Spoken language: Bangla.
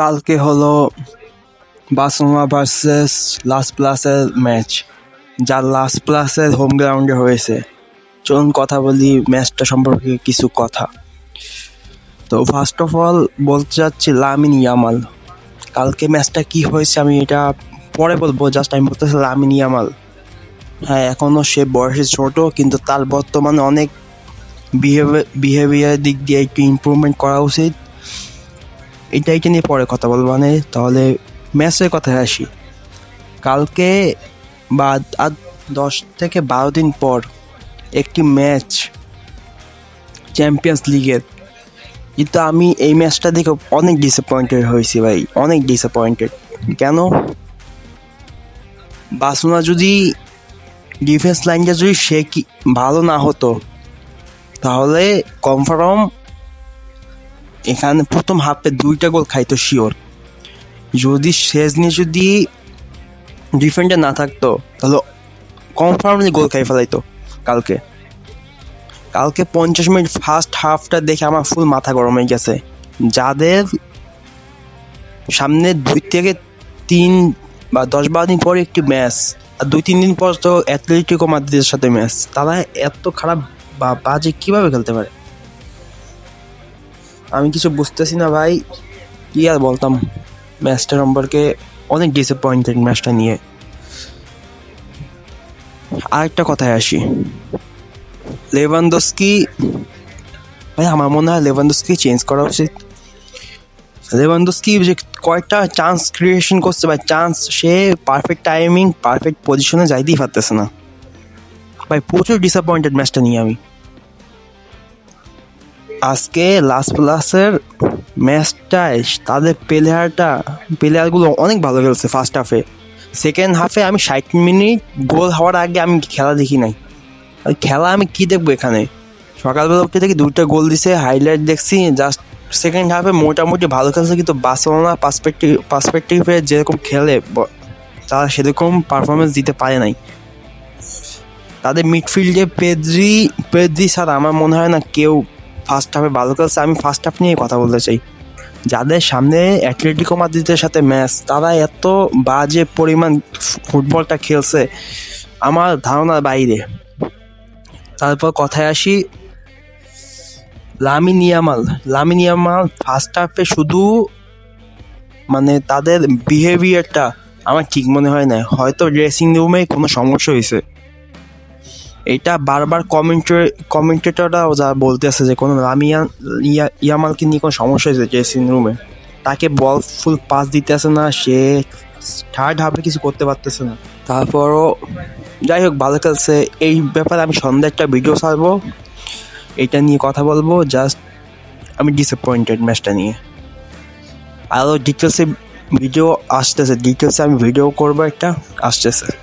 কালকে হলো বার্সেলোনা ভার্সেস লাস প্লাসের ম্যাচ, যা লাস প্লাসের হোম গ্রাউন্ডে হয়েছে। চলুন কথা বলি ম্যাচটা সম্পর্কে কিছু কথা। তো ফার্স্ট অফ অল বলতে চাচ্ছি লামিন ইয়ামাল। কালকে ম্যাচটা কি হয়েছে আমি এটা পরে বলব জাস্ট আমি বলতেছি লামিন ইয়ামাল। হ্যাঁ এখনও সে বয়সে ছোট, কিন্তু তার বর্তমানে অনেক বিহেভিয়ার বিহেভিয়ার দিক দিয়ে একটু ইমপ্রুভমেন্ট করা উচিত। এটা এটা নিয়ে পরে কথা বলব? মানে তাহলে ম্যাচের কথায় আসি। কালকে বা আর দশ থেকে বারো দিন পর একটি ম্যাচ চ্যাম্পিয়ন্স লিগের। কিন্তু আমি এই ম্যাচটা দেখে অনেক ডিসঅ্যাপয়েন্টেড হয়েছি ভাই, অনেক ডিসঅ্যাপয়েন্টেড কেন? বাসুনা যদি ডিফেন্স লাইনটা যদি সে কি ভালো না হতো, তাহলে কনফার্ম এখানে প্রথম হাফে দুইটা গোল খাইতো শিওর যদি শেষ নিয়ে যদি ডিফেন্ডার না থাকতো, তাহলে কনফার্মলি গোল খাই ফেলাইতো কালকে। কালকে পঞ্চাশ মিনিট ফার্স্ট হাফটা দেখে আমার ফুল মাথা গরম হয়ে গেছে। যাদের সামনে দুই থেকে তিন বা দশ বারো দিন পরে একটি ম্যাচ আর দুই তিন দিন পর তো অ্যাথলেটিকো মাদ্রিদের সাথে ম্যাচ তারা এত খারাপ বা বাজে কীভাবে খেলতে পারে? আমি কিছু বুঝতেছি না ভাই। কি আর বলতাম? ম্যাচটা সম্পর্কে অনেক ডিসঅ্যাপয়েন্টেড ম্যাচটা নিয়ে। আরেকটা কথায় আসি। লেভানদস্কি ভাই, আমার মনে হয় লেভানদস্কি চেঞ্জ করা উচিত। লেভানদস্কি যে কয়েকটা চান্স ক্রিয়েশন করছে, ভাই চান্স সে পারফেক্ট টাইমিং পারফেক্ট পজিশনে যাইতেই পারতেছে না। ভাই, প্রচুর ডিসঅ্যাপয়েন্টেড ম্যাচটা নিয়ে আমি। আজকে লাস প্লাসের ম্যাচটায় তাদের প্লেয়ারটা প্লেয়ারগুলো অনেক ভালো খেলছে ফার্স্ট হাফে সেকেন্ড হাফে আমি ষাট মিনিট গোল হওয়ার আগে আমি খেলা দেখি নাই। খেলা আমি কি দেখব এখানে? সকালবেলা উঠে দেখি দুইটা গোল দিছে হাইলাইট দেখছি জাস্ট সেকেন্ড হাফে মোটামুটি ভালো খেলছে, কিন্তু বার্সেলোনা পার্সপেক্টিভ পার্সপেক্টিভে যেরকম খেলে তারা সেরকম পারফরমেন্স দিতে পারে নাই। তাদের মিডফিল্ডে পেদ্রি পেদ্রি ছাড়া আমার মনে হয় না কেউ ফার্স্ট হাফে ভালো খেলছে, আমি ফার্স্ট হাফ নিয়ে কথা বলতে চাই। যাদের সামনে অ্যাথলেটিকো মাদ্রিদের সাথে ম্যাচ তারা এত বাজে পরিমাণ ফুটবলটা খেলছে, আমার ধারণার বাইরে। তারপর কথায় আসি, Lamine Yamal. Lamine Yamal first হাফে শুধু মানে তাদের বিহেভিয়ারটা আমার ঠিক মনে হয় না। হয়তো ড্রেসিং রুমে কোনো সমস্যা হয়েছে। এটা বারবার কমেন্টে কমেন্টেটররাও যা বলতে বলতেছে যে কোনো লামিয়ান ইয়া- ইয়ামালকে নিয়ে কোনো সমস্যা হয়েছে ড্রেসিং রুমে তাকে বল ফুল পাস দিতে দিতেছে না, সে থার্ড হাফে কিছু করতে পারতেছে না। তারপরও যাই হোক, ভালো খেলছে। এই ব্যাপারে আমি সন্ধ্যা একটা ভিডিও ছাড়বো। এটা নিয়ে কথা বলব। জাস্ট আমি ডিসঅ্যাপয়েন্টেড ম্যাচটা নিয়ে। আরও ডিটেলসে ভিডিও আসতেছে। ডিটেলসে আমি ভিডিও করব একটা। আসতেছে।